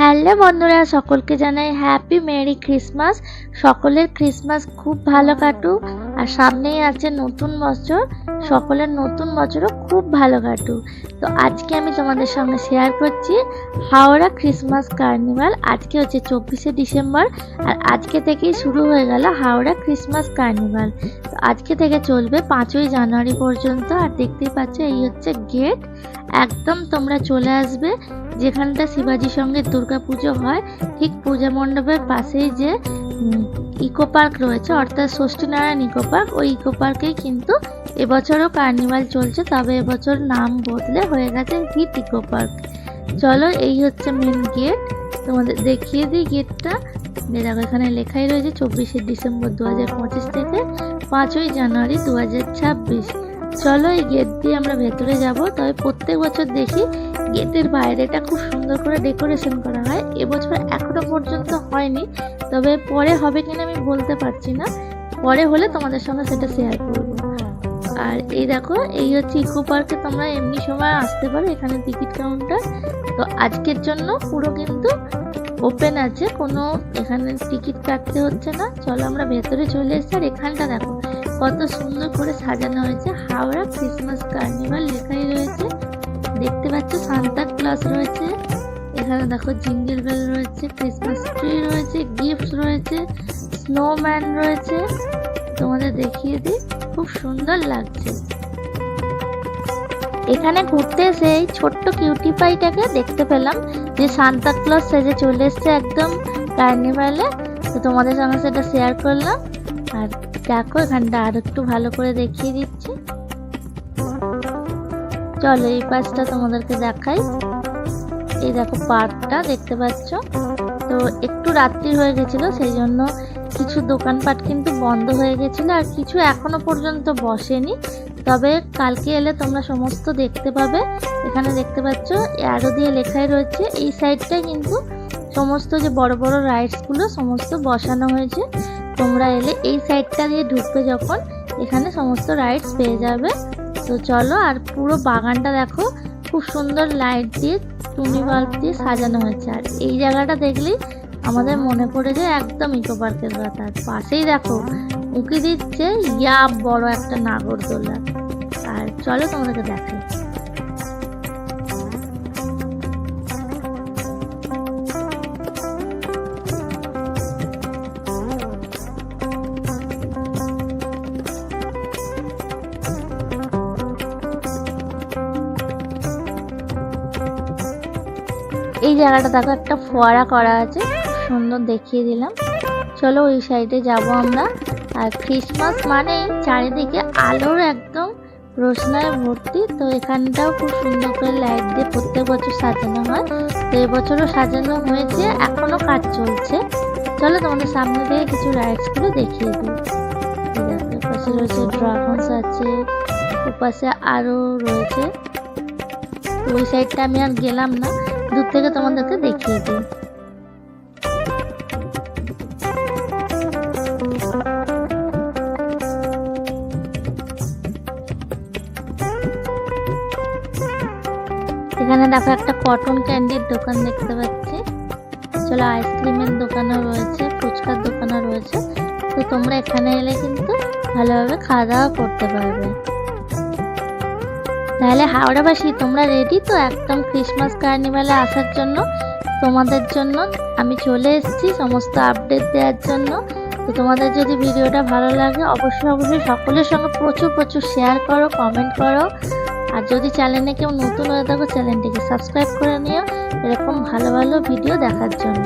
Hello বন্ধুরা, সকলকে জানাই হ্যাপি মেরি ক্রিসমাস সকলের ক্রিসমাস খুব ভালো কাটুক, আর সামনেই আছে নতুন বছর। সকলের নতুন বছরও খুব ভালো কাটুক। তো আজকে আমি তোমাদের সঙ্গে শেয়ার করছি হাওড়া ক্রিসমাস কার্নিভাল আজকে হচ্ছে চব্বিশে ডিসেম্বর, আর আজকে থেকেই শুরু হয়ে গেল হাওড়া ক্রিসমাস কার্নিভাল তো আজকে থেকে চলবে পাঁচই জানুয়ারি পর্যন্ত, আর দেখতেই পাচ্ছ এই হচ্ছে গেট একদম তোমরা চলে আসবে। যেখানটা শিবাজি সঙ্গে পুজো হয়, ঠিক পূজা মণ্ডপের পাশেই যে ইকো পার্ক রয়েছে, অর্থাৎ ষষ্ঠীনারায়ণ ইকো পার্ক, ওই ইকো পার্কেই কিন্তু এবছরও কার্নিভাল চলছে, তবে এবছর নাম বদলে হয়ে গেছে হিট ইকো পার্ক। চলো, এই হচ্ছে মেন গেট তোমাদের দেখিয়ে দিই গেটটা দেখো, এখানে লেখাই রয়েছে চব্বিশে ডিসেম্বর দু হাজার পঁচিশ থেকে পাঁচই জানুয়ারি দু হাজার ছাব্বিশ। চলো, এই গেট দিয়ে আমরা ভেতরে যাব, তবে প্রত্যেক বছর দেখি গেটের বাইরেটা খুব সুন্দর করে ডেকোরেশন করা হয়। এবছর এখনও পর্যন্ত হয়নি, তবে পরে হবে কিনা আমি বলতে পারছি না। পরে হলে তোমাদের সঙ্গে সেটা শেয়ার করব। আর এই দেখো, এই হচ্ছে ইকো পার্কে তোমরা এমনি সময় আসতে পারো, এখানে টিকিট কাউন্টার তো আজকের জন্য পুরো কিন্তু ওপেন আছে, কোনো এখানে টিকিট কাটতে হচ্ছে না। চলো আমরা ভেতরে চলে এসেছি আর এখানটা দেখো, কত সুন্দর করে সাজানো হয়েছে। হাওড়া ক্রিসমাস কার্নিভাল লেখাই রয়েছে। পাচ্ছ সান্তা ক্লস রয়েছে। এখানে দেখো জিঙ্গেল বেল রয়েছে ক্রিসমাস ট্রি রয়েছে গিফট রয়েছে স্নোম্যান রয়েছে। তোমাদের দেখিয়ে দিই, খুব সুন্দর লাগছে। এখানে ঘুরতে এসে এই ছোট্ট কিউটি পাইটাকে দেখতে পেলাম, যে সান্তা ক্লজ সেজে চলে এসছে একদম কার্নিভালে তো তোমাদের সঙ্গে সেটা শেয়ার করলাম। আর দেখো এখানটা আর একটু ভালো করে দেখিয়ে দিচ্ছি। চলো এই পাশটা তোমাদেরকে দেখাই। এই দেখো পার্কটা দেখতে পাচ্ছ? তো একটু রাত্রি হয়ে গেছিল, সেই জন্য কিছু দোকানপাট কিন্তু বন্ধ হয়ে গেছিল আর কিছু এখনও পর্যন্ত বসেনি। তবে কালকে এলে তোমরা সমস্ত দেখতে পাবে। এখানে দেখতে পাচ্ছ অ্যারো দিয়ে লেখাই রয়েছে। এই সাইডটায় কিন্তু সমস্ত যে বড় বড় রাইডসগুলো সমস্ত বসানো হয়েছে। তোমরা এলে এই সাইডটা দিয়ে ঢুকবে যখন, এখানে সমস্ত রাইডস পেয়ে যাবে। তো চলো, আর পুরো বাগানটা দেখো, খুব সুন্দর লাইট দিয়ে, টুনি বাল্ব দিয়ে সাজানো হয়েছে। আর এই জায়গাটা দেখলেই আমাদের মনে পড়ে যায় একদম ইকো পার্কের কথা। পাশেই দেখো, উঁকি দিচ্ছে, ইয়া, বড় একটা নাগরদোলা। আর চলো তোমাদেরকে দেখাই। এই জায়গাটা দেখো, একটা ফোয়ারা করা আছে সুন্দর দেখিয়ে দিলাম। চলো ওই সাইডে যাব আমরা। আর ক্রিসমাস মানেই চারিদিকে আলোর একদম রোশনায় ভর্তি, তো এখানটাও খুব সুন্দর করে লাইট দিয়ে প্রত্যেক বছর সাজানো হয়। তো এবছরও সাজানো হয়েছে, এখনও কাজ চলছে। চলো তোমাদের সামনে থেকে কিছু রাইডসগুলো দেখিয়ে দিই। এপাশে রয়েছে ড্রাগনস আছে, ওপাশে আরও রয়েছে। ওই সাইডটা আমি আর গেলাম না। দূর থেকে তোমাদেরকে দেখিয়ে দিই। এখানে দেখো একটা কটন ক্যান্ডির দোকান দেখতে পাচ্ছি। চলো আইসক্রিমের দোকানও রয়েছে, ফুচকার দোকানও রয়েছে। তো তোমরা এখানে এলে কিন্তু ভালোভাবে খাওয়া দাওয়া করতে পারবে। তাহলে হাওড়াবাসী তোমরা রেডি তো একদম ক্রিসমাস কার্নিভালে আসার জন্য, তোমাদের জন্য আমি চলে এসেছি সমস্ত আপডেট দেওয়ার জন্য। তো তোমাদের যদি ভিডিওটা ভালো লাগে, অবশ্যই অবশ্যই সকলের সঙ্গে প্রচুর প্রচুর শেয়ার করো কমেন্ট করো। আর যদি চ্যানেলে কেউ নতুন হয়ে থাকো চ্যানেলটিকে সাবস্ক্রাইব করে নিও, এরকম ভালো ভালো ভিডিও দেখার জন্য।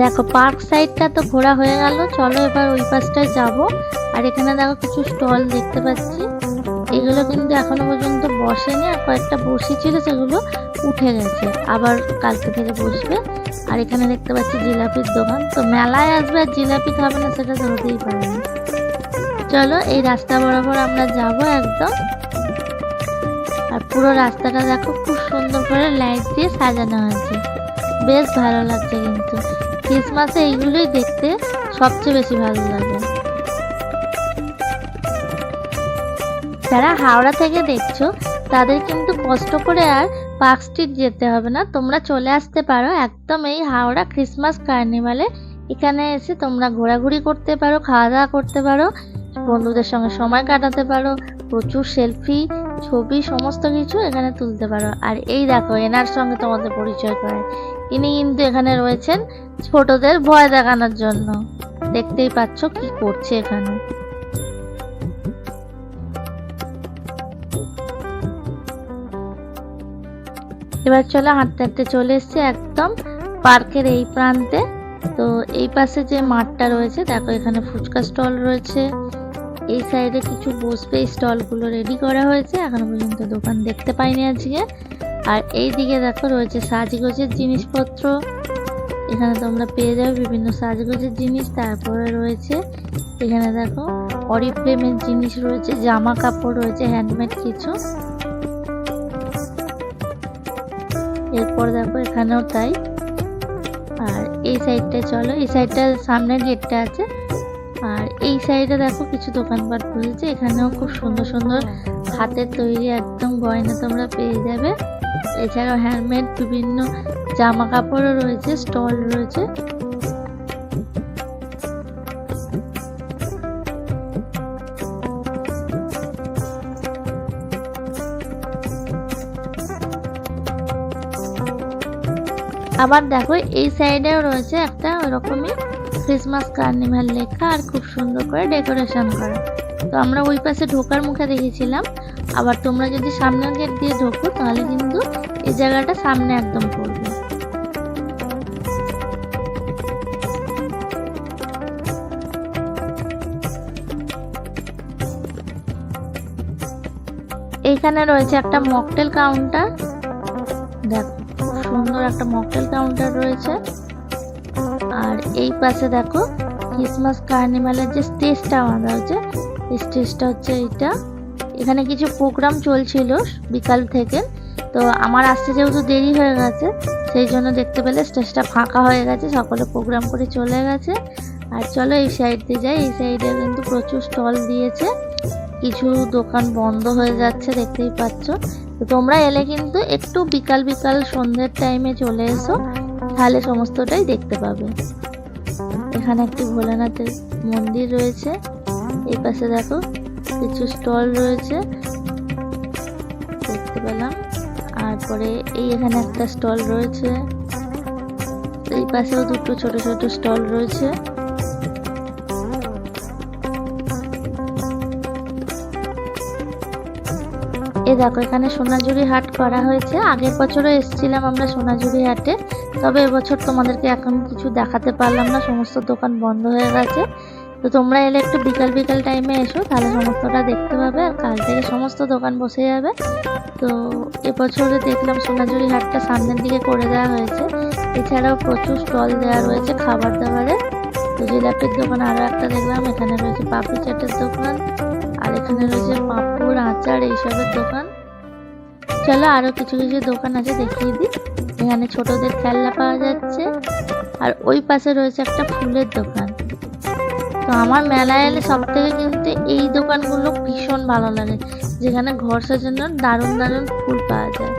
দেখো পার্ক সাইডটা তো ঘোরা হয়ে গেল। চলো এবার ওই পাশটায় যাব। আর এখানে দেখো কিছু স্টল দেখতে পাচ্ছি। এগুলো কিন্তু এখনও পর্যন্ত বসেনি। আর কয়েকটা বসেছিল সেগুলো উঠে গেছে। আবার কালকে থেকে বসবে। আর এখানে দেখতে পাচ্ছি জিলাপির দোকান। তো মেলায় আসবে আর জিলাপি খাবে না, সেটা তো হতেই পারে না। চলো, এই রাস্তা বরাবর আমরা যাব একদম। আর পুরো রাস্তাটা দেখো, খুব সুন্দর করে লাইট দিয়ে সাজানো হয়েছে। বেশ ভালো লাগছে কিন্তু। ক্রিসমাসে এইগুলোই দেখতে সবচেয়ে বেশি ভালো লাগে। যারা হাওড়া থেকে দেখছ, তাদের কিন্তু কষ্ট করে আর পার্ক স্ট্রিট যেতে হবে না। তোমরা চলে আসতে পারো একদম এই হাওড়া ক্রিসমাস কার্নিভালে। এখানে এসে তোমরা ঘোরাঘুরি করতে পারো খাওয়া দাওয়া করতে পারো, বন্ধুদের সঙ্গে সময় কাটাতে পারো, প্রচুর সেলফি, ছবি, সমস্ত কিছু এখানে তুলতে পারো। আর এই দেখো, এনার সঙ্গে তোমাদের পরিচয় করে ইনি কিন্তু এখানে রয়েছেন ছোটদের ভয় দেখানোর জন্য। দেখতেই পাচ্ছ কি করছে এখানে। এবার চলো হাঁটতে হাঁটতে চলে এসছে একদম পার্কের এই প্রান্তে। তো এই পাশে যে মাঠটা রয়েছে, দেখো এখানে ফুচকা স্টল রয়েছে। এই সাইডে কিছু বসবে স্টলগুলো রেডি করা হয়েছে। এখনও পর্যন্ত দোকান দেখতে পাইনি আজকে। আর এই দিকে দেখো রয়েছে সাজগোজের জিনিসপত্র। এখানে তোমরা পেয়ে যাবে বিভিন্ন সাজগোজের জিনিস, তারপরে রয়েছে, এখানে দেখো অরিফ্লেমের জিনিস রয়েছে, জামা কাপড় রয়েছে হ্যান্ডমেড কিছু। এরপর দেখো, এখানেও তাই। আর এই সাইডটা চলো, এই সাইডটা সামনের গেটটা আছে। আর এই সাইডে দেখো, কিছু দোকানপাট বসেছে এখানেও খুব সুন্দর সুন্দর হাতের তৈরি একদম গয়না তোমরা পেয়ে যাবে। এছাড়াও হ্যান্ডমেড বিভিন্ন জামা কাপড়ও রয়েছে, স্টল রয়েছে। আবার দেখো, এই সাইডেও রয়েছে একটা ওরকমই ক্রিসমাস কার্নিভাল লেখা আর খুব সুন্দর করে ডেকোরেশন করা। তো আমরা ওই পাশে ঢোকার মুখে দেখেছিলাম। আবার তোমরা যদি সামনের গেট দিয়ে ঢোকো, তাহলে কিন্তু এই জায়গাটা সামনে একদম পড়বে। এইখানে রয়েছে একটা মকটেল কাউন্টার। দেখো সুন্দর একটা মকটেল কাউন্টার রয়েছে। আর এই পাশে দেখো, ক্রিসমাস কার্নিভালের যে স্টেজটা হয়েছে এই স্টেজটা হচ্ছে এইটা। এখানে কিছু প্রোগ্রাম চলছিল বিকাল থেকে। তো আমার আসতে যেহেতু দেরি হয়ে গেছে, সেই জন্য দেখতে পেলে স্টেজটা ফাঁকা হয়ে গেছে, সকলে প্রোগ্রাম করে চলে গেছে। আর চলো এই সাইড দিয়ে যাই, এই সাইডে কিন্তু প্রচুর স্টল দিয়েছে। কিছু দোকান বন্ধ হয়ে যাচ্ছে, দেখতেই পাচ্ছ। তো তোমরা এলে কিন্তু একটু বিকাল বিকাল সন্ধ্যের টাইমে চলে এসো, তাহলে সমস্তটাই দেখতে পাবে। এখানে একটি ভোলানাথের মন্দির রয়েছে, এই পাশে দেখো কিছু স্টল রয়েছে, দেখতে পেলাম। তারপরে এই এখানে একটা স্টল রয়েছে, এই পাশেও দুটো ছোট ছোট স্টল রয়েছে। এই দেখো, এখানে সোনাঝুরি হাট করা হয়েছে। আগের বছরও এসেছিলাম আমরা সোনাঝুরি হাটে, তবে এবছর তোমাদেরকে এখন কিছু দেখাতে পারলাম না, সমস্ত দোকান বন্ধ হয়ে গেছে। তো তোমরা এলে একটু বিকাল বিকাল টাইমে এসো, তাহলে সমস্তটা দেখতে পাবে, আর কাল থেকে সমস্ত দোকান বসে যাবে। তো এবছরে দেখলাম সোনাঝুরি হাটটা সামনের দিকে করে দেওয়া হয়েছে। এছাড়াও প্রচুর স্টল দেওয়া রয়েছে খাবার দাবারের। তো জিলাপির দোকান আরও একটা দেখলাম, এখানে রয়েছে পাপড়ি চাটের দোকান। এখানে রয়েছে পাঁপড়, আচার এইসবের দোকান। চলো আরও কিছু কিছু দোকান আছে, দেখিয়ে দিই। এখানে ছোটদের খেলনা পাওয়া যাচ্ছে। আর ওই পাশে রয়েছে একটা ফুলের দোকান। তো আমার মেলায় এলে সব থেকে কিন্তু এই দোকানগুলো ভীষণ ভালো লাগে, যেখানে ঘর সাজানোর দারুণ দারুণ ফুল পাওয়া যায়।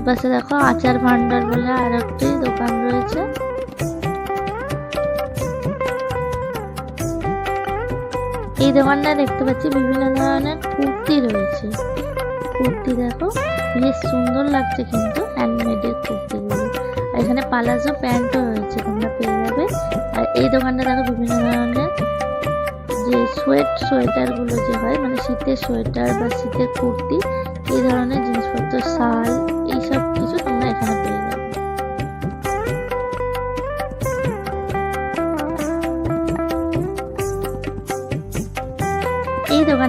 এপাশে দেখো আচার ভান্ডার বলে আর একটি দোকান রয়েছে। এই দোকানটা দেখতে পাচ্ছি, বিভিন্ন ধরনের কুর্তি রয়েছে। কুর্তি দেখো, বেশ সুন্দর লাগছে কিন্তু হ্যান্ডমেডের কুর্তিগুলো। আর এখানে পালাজো প্যান্টও রয়েছে, তোমরা পেয়ে যাবে। আর এই দোকানটা দেখো, বিভিন্ন ধরনের যে সোয়েট সোয়েটারগুলো যে হয় মানে শীতের সোয়েটার বা শীতের কুর্তি, এই ধরনের জিনিসপত্র, শাল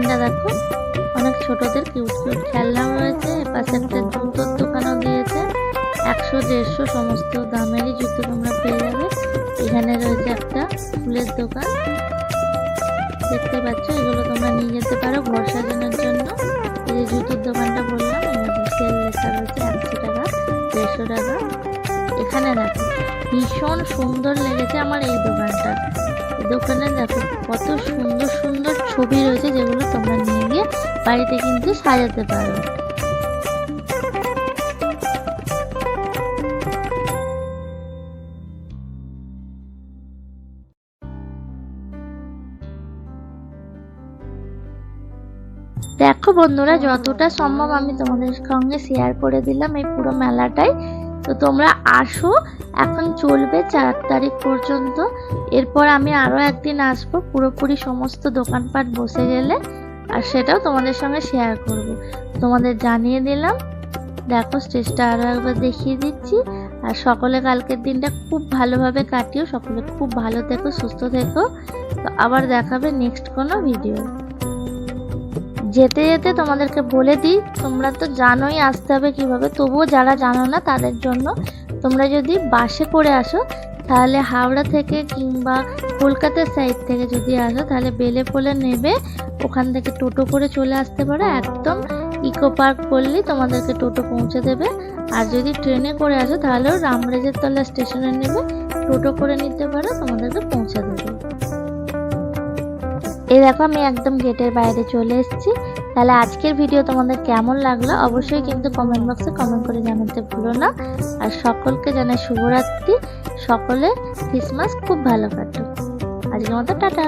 দোকানটা দেখো, অনেক ছোটদের কিউট কিউট খেলনাও রয়েছে পাশে একটা জুতোর দোকানও দিয়েছে, একশো দেড়শো সমস্ত দামেরই জুতো তোমরা পেয়ে যাবে। এখানে রয়েছে একটা ফুলের দোকান, দেখতে পাচ্ছ? এগুলো তোমরা নিয়ে যেতে পারো ঘর সাজানোর জন্য। এই যে জুতোর দোকানটা বললাম, এখানে সেল লেখা রয়েছে একশো টাকা, দেড়শো টাকা। এখানে দেখো, ভীষণ সুন্দর লেগেছে আমার এই দোকানটা। দোকানে দেখো কত সুন্দর সুন্দর ছবি রয়েছে যেগুলো তোমরা নিয়ে গিয়ে বাড়িতে কিন্তু সাজাতে পারো। দেখো বন্ধুরা, যতটা সম্ভব আমি তোমাদের সঙ্গে শেয়ার করে দিলাম এই পুরো মেলাটাই তো তোমরা আসো, এখন চলবে চার তারিখ পর্যন্ত। এরপর আমি আরও একদিন আসব, পুরোপুরি সমস্ত দোকানপাট বসে গেলে, আর সেটাও তোমাদের সঙ্গে শেয়ার করব। তোমাদের জানিয়ে দিলাম, দেখো স্টেজটা আরও একবার দেখিয়ে দিচ্ছি। আর সকলে কালকের দিনটা খুব ভালোভাবে কাটিও, সকলে খুব ভালো থেকো, সুস্থ থেকো। তো আবার দেখাবে নেক্সট কোনো ভিডিও যেতে যেতে তোমাদেরকে বলে দিই, তোমরা তো জানোই আসতে হবে কীভাবে, তবুও যারা জানো না তাদের জন্য তোমরা যদি বাসে করে আসো, তাহলে হাওড়া থেকে কিংবা কলকাতার সাইড থেকে যদি আসো, তাহলে বেলে পোলে নেবে, ওখান থেকে টোটো করে চলে আসতে পারো, একদম ইকো পার্ক করলেই তোমাদেরকে টোটো পৌঁছে দেবে। আর যদি ট্রেনে করে আসো, তাহলেও রামরাজের তলা স্টেশনে নেবে, টোটো করে নিতে পারো, তোমাদেরকে পৌঁছে দেবে। এই দেখো আমি একদম গেটের বাইরে চলে এসেছি। তাহলে আজকের ভিডিও তোমাদের কেমন লাগল? অবশ্যই কিন্তু কমেন্ট বক্সে কমেন্ট করে জানাতে ভুলো না। আর সকলকে জানাই শুভরাত্রি। সকলে ক্রিসমাস খুব ভালো কাটুক। আজকের মতো টাটা।